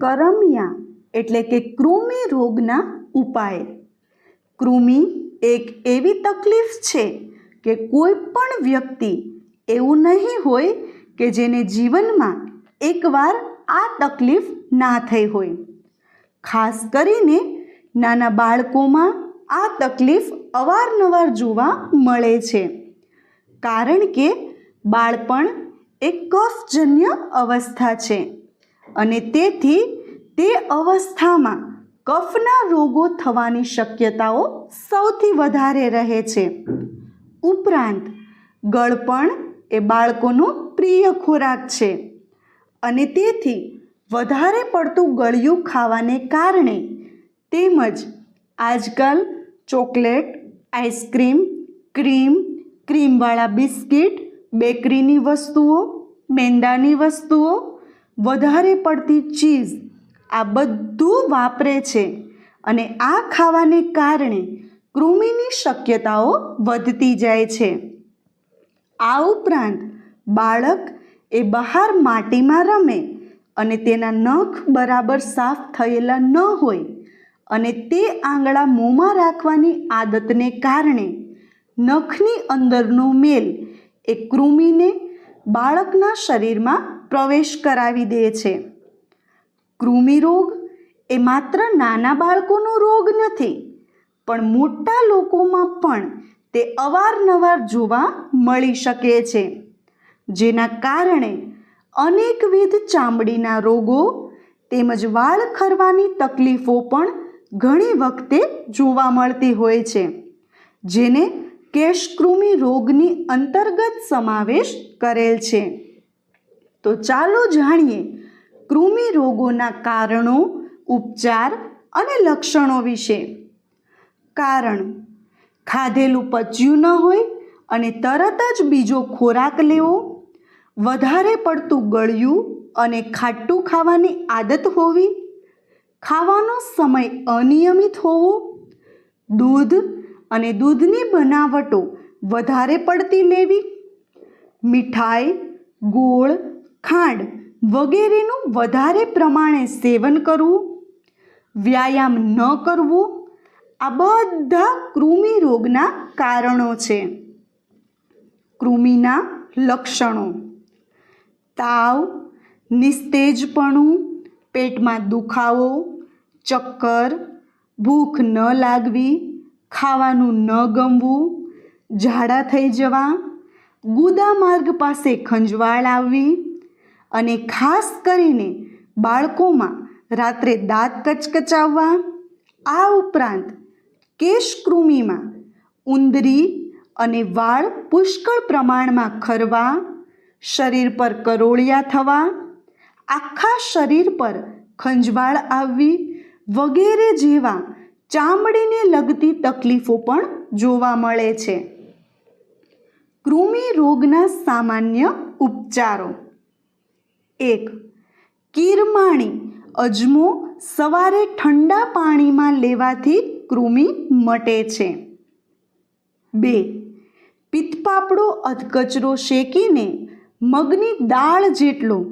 કરમિયા એટલે કે કૃમિ રોગના ઉપાય. કૃમિ એક એવી તકલીફ છે કે કોઈ પણ વ્યક્તિ એવું નહીં હોય કે જેને જીવનમાં એકવાર આ તકલીફ ના થઈ હોય. ખાસ કરીને નાના બાળકોમાં આ તકલીફ અવારનવાર જોવા મળે છે. કારણ કે બાળપણ એક કફજન્ય અવસ્થા છે. અને તેથી તે અવસ્થામાં કફના રોગો થવાની શક્યતાઓ સૌથી વધારે રહે છે. ઉપરાંત, ગળપણ એ બાળકોનો પ્રિય ખોરાક છે અને તેથી વધારે પડતું ગળ્યું ખાવાને કારણે તેમજ આજકાલ ચોકલેટ, આઈસ્ક્રીમ, ક્રીમ, ક્રીમવાળા બિસ્કિટ, બેકરીની વસ્તુઓ, મેંદાની વસ્તુઓ વધારે પડતી ચીઝ આ બધું વાપરે છે અને આ ખાવાને કારણે કૃમિની શક્યતાઓ વધતી જાય છે. આ ઉપરાંત બાળક એ બહાર માટીમાં રમે અને તેના નખ બરાબર સાફ થયેલા ન હોય અને તે આંગળા મોંમાં રાખવાની આદતને કારણે નખની અંદરનો મેલ એ કૃમિને બાળકના શરીરમાં પ્રવેશ કરાવી દે છે. કૃમિ રોગ એ માત્ર નાના બાળકોનો રોગ નથી, પણ મોટા લોકોમાં પણ તે અવારનવાર જોવા મળી શકે છે, જેના કારણે અનેકવિધ ચામડીના રોગો તેમજ વાળ ખરવાની તકલીફો પણ ઘણી વખતે જોવા મળતી હોય છે, જેને કેશકૃમિ રોગની અંતર્ગત સમાવેશ કરેલ છે. તો ચાલો જાણીએ કૃમિ રોગોના કારણો, ઉપચાર અને લક્ષણો વિશે. કારણ, ખાધેલું પચ્યું ન હોય અને તરત જ બીજો ખોરાક લેવો, વધારે પડતું ગળ્યું અને ખાટું ખાવાની આદત હોવી, ખાવાનો સમય અનિયમિત હોવો, દૂધ અને દૂધની બનાવટો વધારે પડતી લેવી. મીઠાઈ, ગોળ, ખાંડ વગેરેનું વધારે પ્રમાણે સેવન કરવું. વ્યાયામ ન કરવું. આ બધા કૃમિ રોગના કારણો છે. કૃમિના લક્ષણો. તાવ, નિસ્તેજપણું, પેટમાં દુખાવો, ચક્કર, ભૂખ ન લાગવી ખાવાનું ન ગમવું, ઝાડા થઈ જવા, ગુદા માર્ગ પાસે ખંજવાળ આવવી અને ખાસ કરીને બાળકોમાં રાત્રે દાંત કચકચાવવા, આ ઉપરાંત કેશકૃમિમાં ઉંદરી અને વાળ પુષ્કળ પ્રમાણમાં ખરવા, શરીર પર કરોળિયા થવા, આખા શરીર પર ખંજવાળ આવવી વગેરે જેવા ચામડીને લગતી તકલીફો પણ જોવા મળે છે. કૃમિ રોગના સામાન્ય ઉપચારો. એક, કીરમાણી અજમો સવારે ઠંડા પાણીમાં લેવાથી કૃમિ મટે છે. બે, પિત્તપાપડો અધકચરો શેકીને મગની દાળ જેટલો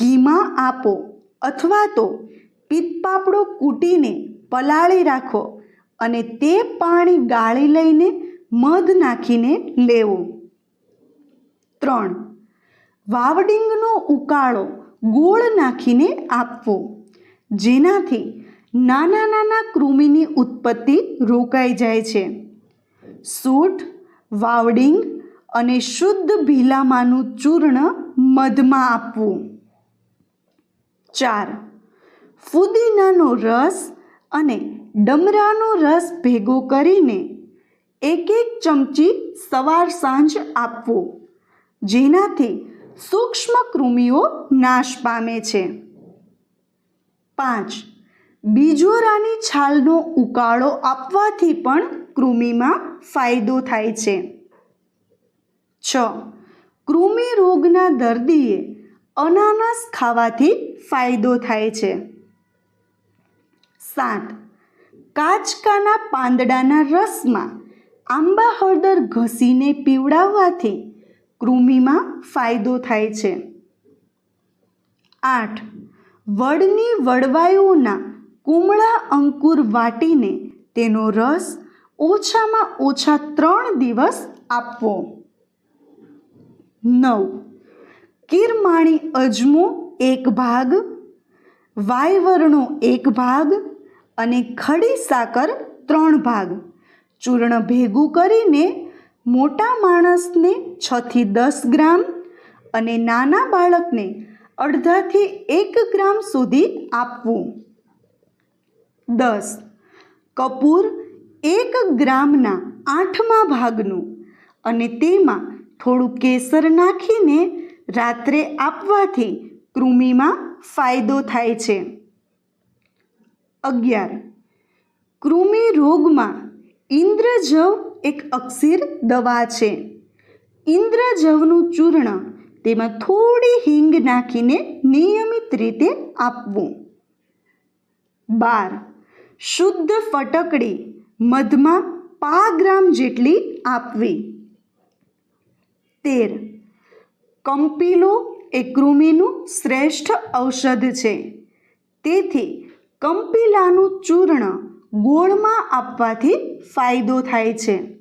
ઘીમાં આપો અથવા તો પિત્તપાપડો કૂટીને પલાળી રાખો અને તે પાણી ગાળી લઈને મધ નાખીને લેવો. ત્રણ. વાવડિંગનો ઉકાળો ગોળ નાખીને આપવો, જેનાથી નાના નાના કૃમિની ઉત્પત્તિ રોકાઈ જાય છે. સૂટ, વાવડિંગ અને શુદ્ધ ભીલામાનું ચૂર્ણ મધમાં આપવું. ચાર. ફુદીનાનો રસ અને ડમરાનો રસ ભેગો કરીને એક એક ચમચી સવાર સાંજ આપવો, જેનાથી સૂક્ષ્મ કૃમિઓ નાશ પામે છે. પાંચ, બીજોરાની છાલનો ઉકાળો આપવાથી પણ કૃમિમાં ફાયદો થાય છે. છ કૃમિ રોગના દર્દીએ અનાનસ ખાવાથી ફાયદો થાય છે. સાત કાચકાના પાંદડાના રસમાં આંબા હળદર ઘસીને પીવડાવવાથી કૃમિમાં ફાયદો થાય છે. આઠ. વડની વડવાયુના કુમળા અંકુર વાટીને તેનો રસ ઓછામાં ઓછા ત્રણ દિવસ આપવો. નવ. કિરમાણી અજમો એક ભાગ વાયવરણો એક ભાગ અને ખડી સાકર ત્રણ ભાગ. ચૂર્ણ ભેગું કરીને મોટા માણસને છથી દસ ગ્રામ અને નાના બાળકને અડધાથી એક ગ્રામ સુધી આપવું. દસ. કપૂર એક ગ્રામના આઠમા ભાગનું અને તેમાં થોડું કેસર નાખીને રાત્રે આપવાથી કૃમિમાં ફાયદો થાય છે. અગિયાર. કૃમિ રોગમાં ઇન્દ્રજવ એક અક્ષીર દવા છે. ઇન્દ્રજવનું ચૂર્ણ તેમાં થોડી હિંગ નાખીને નિયમિત રીતે આપવું. બાર. શુદ્ધ ફટકડી મધમાં પા ગ્રામ જેટલી આપવી. તેર. કંપીલો એ કૃમિનું શ્રેષ્ઠ ઔષધ છે. તેથી કંપીલાનું ચૂર્ણ ગોળમાં આપવાથી ફાયદો થાય છે.